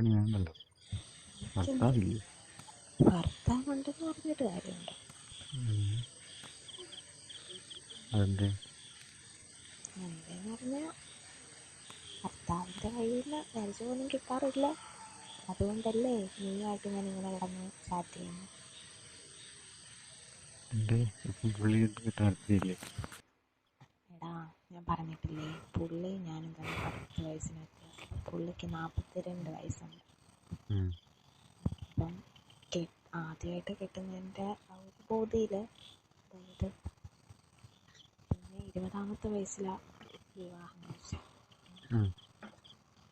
നോക്കണി വേണ്ടല്ലോ ഭർത്താവില്ലേ? ഭർത്താവുണ്ടെന്ന് പറഞ്ഞിട്ട് കാര്യമുണ്ട്. അതെന്തേ? എന്തേന്ന് പറഞ്ഞാൽ ഭർത്താവിന്റെ കയ്യിൽ പോലും കിട്ടാറില്ല. അതുകൊണ്ടല്ലേ നീയായിട്ട് ഞാൻ ഇങ്ങനെ കിടന്ന് ചാറ്റ് ചെയ്യുന്നു എന്തേ ഇപ്പം പുള്ളി എന്ത് താല്പര്യമില്ലേ എടാ ഞാൻ പറഞ്ഞിട്ടില്ലേ? പുള്ളി ഞാനും തമ്മിൽ പത്ത് വയസ്സിനൊക്കെ പുള്ളിക്ക് നാൽപ്പത്തിരണ്ട് വയസ്സുണ്ട്. അപ്പം ആദ്യമായിട്ട് കിട്ടുന്നതിന്റെ ആ ഒരു ബോധിയിൽ അതായത് പിന്നെ ഇരുപതാമത്തെ വയസ്സിലാണ് വിവാഹം കഴിച്ചത്.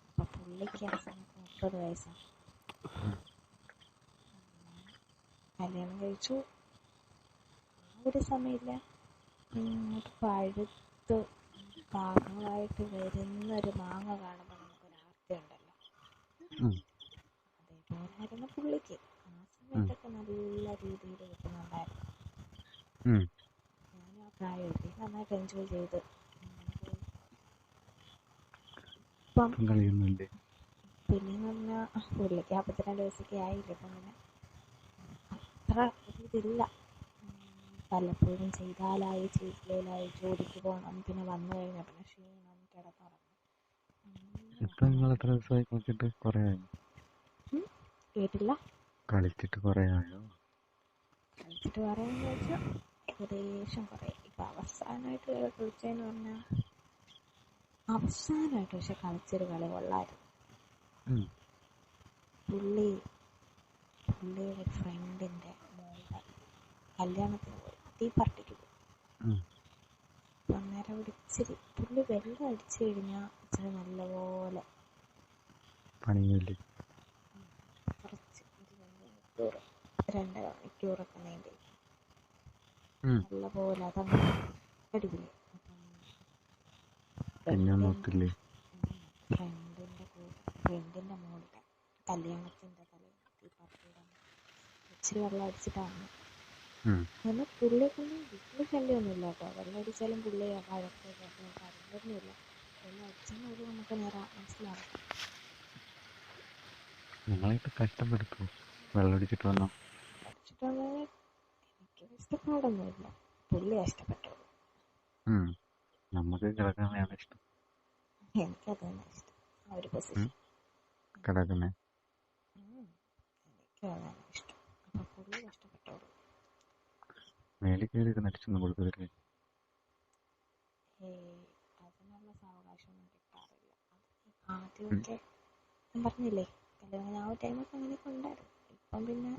അപ്പം പുള്ളിക്ക് ആ സമയത്ത് മുപ്പത് വയസ്സാണ് കല്യാണം കഴിച്ചു. ആ ഒരു സമയമില്ല ഇങ്ങോട്ട് പഴുത്ത് പാകമായിട്ട് വരുന്ന ഒരു മാങ്ങ കാണുമ്പോൾ നമുക്കൊരു ആർത്തി ഉണ്ടല്ലോ അതേപോലെ അതേപോലായിരുന്നു പുള്ളിക്ക്. ആ സമയത്തൊക്കെ നല്ല രീതിയിൽ കിട്ടുന്നുണ്ടായിരുന്നു. ഞാൻ ആ പ്രായമൊക്കെ നന്നായിട്ട് എൻജോയ് ചെയ്ത്. അങ്ങനെ. ഇപ്പം പിന്നെന്ന് പറഞ്ഞാൽ പുള്ളിക്ക് അപ്പത്തിരണ്ട് വയസ്സൊക്കെ ആയില്ലേ? അപ്പം പിന്നെ അത്ര ഒരിതില്ല ഉം, പലപ്പോഴും ചെയ്താലായി ചെയ്തില്ലായി ജോലിക്ക് പോകണം പിന്നെ വന്നു കഴിഞ്ഞാൽ പിന്നെ ക്ഷീണം കിടന്നുറങ്ങും. ഇപ്പം നിങ്ങൾ എത്ര ദിവസമായി നോക്കിയിട്ട് കുറേ ആയോ? കേട്ടില്ല. കളിച്ചിട്ട് കുറേ ആയോ? കളിച്ചിട്ട് പറയാന്ന് വെച്ചാൽ ഏകദേശം കുറേ. ഇപ്പൊ അവസാനമായിട്ട് കളിച്ചതെന്ന് പറഞ്ഞാൽ അവസാനമായിട്ട് പക്ഷെ കളിച്ചൊരു കളി കൊള്ളായിരുന്നു. പുള്ളി പുള്ളിയുടെ ഫ്രണ്ടിന്റെ മോളുടെ കല്യാണത്തിന് തീ. അപ്പം അന്നേരം അവിടെ ഇച്ചിരി പുള്ളി വെള്ളം അടിച്ചു കഴിഞ്ഞാൽ ഇച്ചിരി നല്ലപോലെ പണിയില്ലേ കുറച്ച് രണ്ട് മണിക്കൂർ രണ്ടര മണിക്കൂറൊക്കെ നീണ്ടി. നല്ലപോലെ അതങ്ങനെ അടിപൊളി. പിന്നെ നോക്കില്ലേ? ഫ്രണ്ടിന്റെ കൂടെ മോളുടെ ഈ പാർട്ടിയുടെ ഇച്ചിരി വെള്ളം അടിച്ചിട്ടാണ് എന്നാൽ പുള്ളിയൊന്നും വലിയ ശല്യമൊന്നുമില്ല കേട്ടോ. വെള്ളം അടിച്ചാലും പുള്ളി വഴക്ക് കാര്യങ്ങളൊന്നുമില്ല. വെള്ളം അടിച്ചെന്ന് ഒരു നമുക്ക് നേരെ മനസ്സിലാവും നിങ്ങളായിട്ട് കഷ്ടപ്പെടുത്തു. വെള്ളമടിച്ചിട്ട് വന്നോ. എനിക്ക് ഇഷ്ടപ്പാടൊന്നുമില്ല. പുള്ളി ഇഷ്ടപ്പെട്ടു. നമുക്ക് കിടക്കാനാണ് ഇഷ്ടം. എനിക്കത് തന്നെ ഇഷ്ടം. ആ ഒരു പൊസിഷൻ കിടക്കുന്നേ. എനിക്ക് ഇഷ്ടം. അപ്പൊ പുള്ളി കയറിയൊക്കെ നടിച്ചൊന്നും കൊടുക്കില്ലേ ഏയ് അതിനുള്ള സാവകാശമൊന്നും കിട്ടാറില്ല. ആദ്യമൊക്കെ ഞാൻ പറഞ്ഞില്ലേ കല്യാണം ആ ഒരു ടൈമൊക്കെ അങ്ങനെയൊക്കെ ഉണ്ടായിരുന്നു. ഇപ്പം പിന്നെ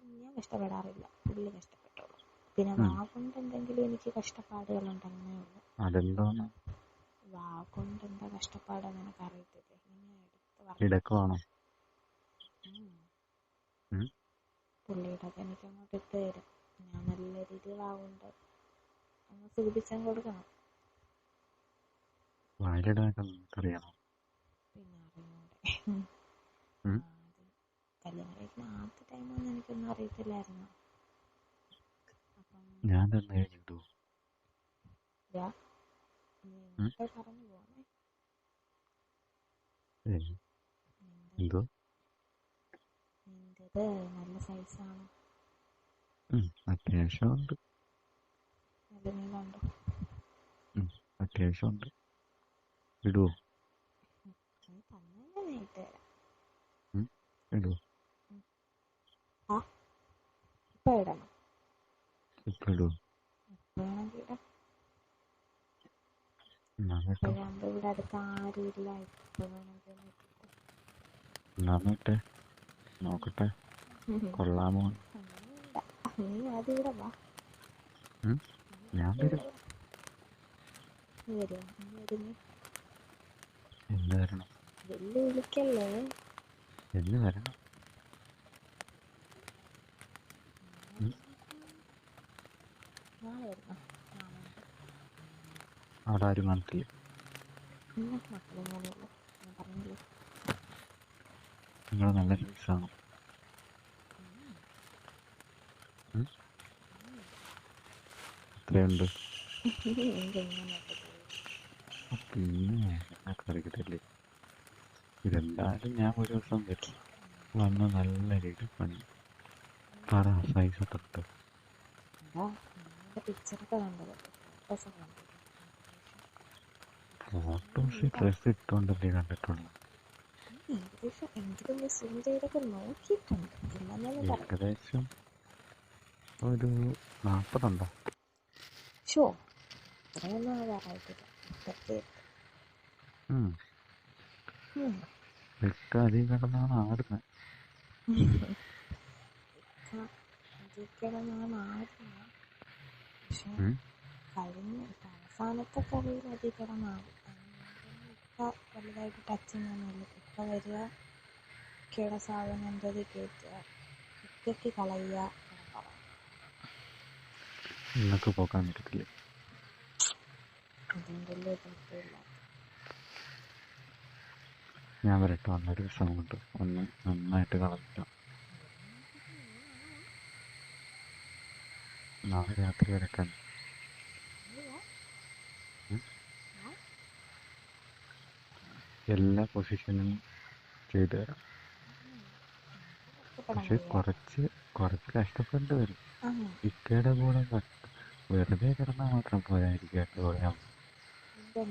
ഞാൻ കഷ്ടപ്പെടാറില്ല. പുള്ളി കഷ്ടപ്പെട്ടോളൂ. പിന്നെ. വാ കൊണ്ട് എന്തെങ്കിലും എനിക്ക് കഷ്ടപ്പാടുകളുണ്ടെന്നേ ഉള്ളൂ. അതെന്തോന്ന് വാ കൊണ്ട് എന്താ കഷ്ടപ്പാടെന്ന് എനിക്ക് അറിയത്തില്ലേ? ഇങ്ങനെ എടുത്ത്? പുള്ളിയുടെ എനിക്ക് അങ്ങോട്ട് രീതിയിൽ വാ കൊണ്ട് ഒന്ന് സൂചിപ്പിച്ചാൽ കൊടുക്കണം. വായിലിടാനൊക്കെ നിനക്കറിയാമോ പിന്നെ അറിഞ്ഞൂടെ. ഉം? ആ, അത് കല്യാണം കഴിക്കുന്ന ആദ്യ ടൈമൊന്നും എനിക്കൊന്നും അറിയത്തില്ലായിരുന്നു. ഞാൻ തന്നെ കഴിഞ്ഞിട്ടു ഇതാ നീ ഉം? എന്നിട്ട് പറഞ്ഞു പോണേ ഏയ്, എന്തോ? നിന്റേത് നല്ല സൈസാണ് അത്യാവശ്യമുണ്ട്. നല്ല ഉണ്ടോ അത്യാവശ്യം അത്യാവശ്യമുണ്ട്. ഇടുവോ? ഇടുവോ? ഇടണം. ഇപ്പൊ ഇടുവോ? ഇപ്പം വേണമെങ്കിൽ ഇടാം. എന്നാ കേട്ടോ ഇപ്പോഴാകുമ്പോൾ ഇവിടെ അടുത്ത് ആരും ഇല്ല. ഇപ്പം വേണമെങ്കിൽ ഒന്ന് ഇട്ടിട്ട്. എന്നാ ഇട്ടെ. നോക്കട്ടെ. കൊള്ളാമോ? നീ വാ? ഞാൻ വരും. എന്ന് വരണം. എന്ന് വരണം. അവിടെ ആരും കാണത്തില്ല നിങ്ങൾ നല്ല ന്യൂസാണ് എത്രയുണ്ട് പിന്നെ അറിയത്തില്ലേ? ഇതെന്തായാലും ഞാൻ ഒരു ദിവസം വരും. വന്ന് നല്ല രീതിയിൽ പണി. പറ സൈസ് തൊട്ട് ഡ്രസ് ഇട്ടുകൊണ്ടല്ലേ കണ്ടിട്ടുള്ളൂ. ഏകദേശം ഒരു നാൽപ്പതുണ്ടോ ഷോ അത്രയൊന്നും. ഇട്ട് അധികം കിടന്നാണ് ആടുന്നത് കിടന്നാണ് ആടുന്നത് പക്ഷെ. കഴിഞ്ഞ അവസാനത്തെ കളിയിൽ അതിൽ കിടന്നാണ്. ഇപ്പൊ വലുതായിട്ട് ടച്ച് ചെയ്യുന്നൊന്നുമില്ല ഇപ്പൊ വരിക കിട സാധനം എന്തത് കയറ്റുക വിക്കറ്റ് കളയുക. കിടന്നുറങ്ങുക. പോകാൻ പോക്കാൻ പറ്റത്തില്ലേ ഞാൻ വരട്ടെ വന്നൊരു ദിവസം കൊണ്ട് ഒന്ന് നന്നായിട്ട് കളഞ്ഞില്ല നാളെ രാത്രി വരക്കാൻ. എല്ലാ പൊസിഷനും ചെയ്തു തരാം. പക്ഷെ കുറച്ച് കുറച്ച് കഷ്ടപ്പെട്ട് വരും. ഇക്കയുടെ കൂടെ വെറുതെ കിടന്നാൽ മാത്രം പോരാ ഇക്കയുടെ കൂടെ.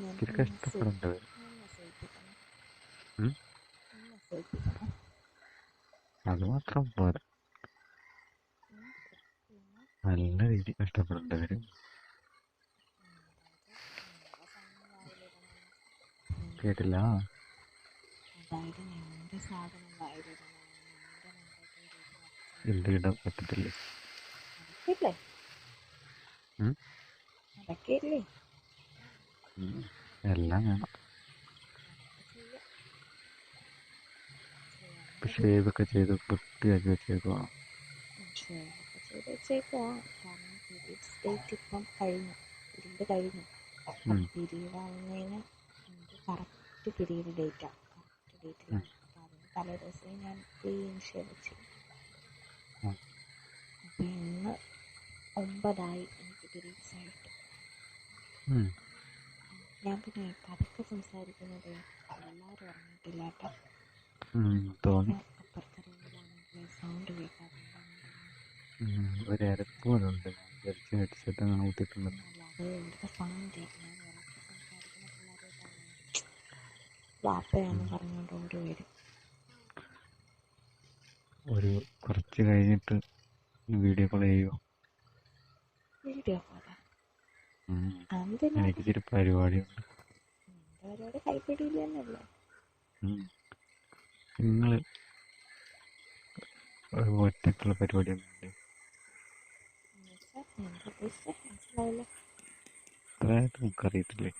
ഇച്ചിരി കഷ്ടപ്പെടേണ്ടി വരും? അത് മാത്രം പോരാ. നല്ല രീതിയിൽ കഷ്ടപ്പെടേണ്ടി വരും. കേട്ടില്ല? അതായത് സാധനം എന്ത് ഇടാൻ പറ്റത്തില്ലേ. എല്ലാം വേണം. പക്ഷേ ഇതൊക്കെ ചെയ്ത് വൃത്തിയാക്കി വെച്ചേക്കുവാ ഷെയറൊക്കെ ചെയ്ത് വെച്ചേക്കുവാ കാരണം പീരീഡ്സ് ഡേറ്റ് ഇപ്പം കഴിഞ്ഞു. പീരീഡ് കഴിഞ്ഞു. ഉം. പീരീഡ് ആവുന്നതിന് എനിക്ക് കറക്റ്റ് പീരീഡ് ഡേറ്റാണ് കറക്റ്റ് ഡേറ്റിലാണ് അപ്പോൾ അതിന് തലേ ദിവസമേ ഞാൻ ക്ലീൻ ഷേവ് ചെയ്യും. ഇന്ന് ഒമ്പതായി എനിക്ക് ആയിട്ട് ഉം. ഞാൻ പിന്നെ പതുക്കെ സംസാരിക്കുന്നത് എല്ലാവരും അറിഞ്ഞിട്ടില്ല കേട്ടോ. ഉം. തോന്നി. അപ്പുറത്തെ റൂമിലാണെങ്കിൽ സൗണ്ട് കേൾക്കാറുണ്ട്. ഒരു അരപ്പ് ഉണ്ട്. ഞാൻ വിചാരിച്ച് ഹെഡ്സെറ്റ് അങ്ങനെ കുത്തിയിട്ടുണ്ടെന്ന് അല്ലാതെ ഇവിടുത്തെ സൗണ്ട് ഞാൻ സംസാരിക്കുന്ന പിള്ളേരോട്ടാണ് വാപ്പയാന്ന് പറഞ്ഞുകൊണ്ട് ഓടി വരും. ഒരു കുറച്ച് കഴിഞ്ഞിട്ട് വീഡിയോ കോൾ ചെയ്യോ വീഡിയോ കോളാ ഉം. എന്തിനാ എനിക്ക് ഇച്ചിരി പരിപാടിയുണ്ട് പരിപാടി കൈപ്പിടിയിൽ തന്നെയല്ലേ. നിങ്ങൾ ഒറ്റയ്ക്കുള്ള ഒറ്റക്കുള്ള പരിപാടിയൊന്നുമില്ലേ അതായത് നമുക്കറിയത്തില്ലേ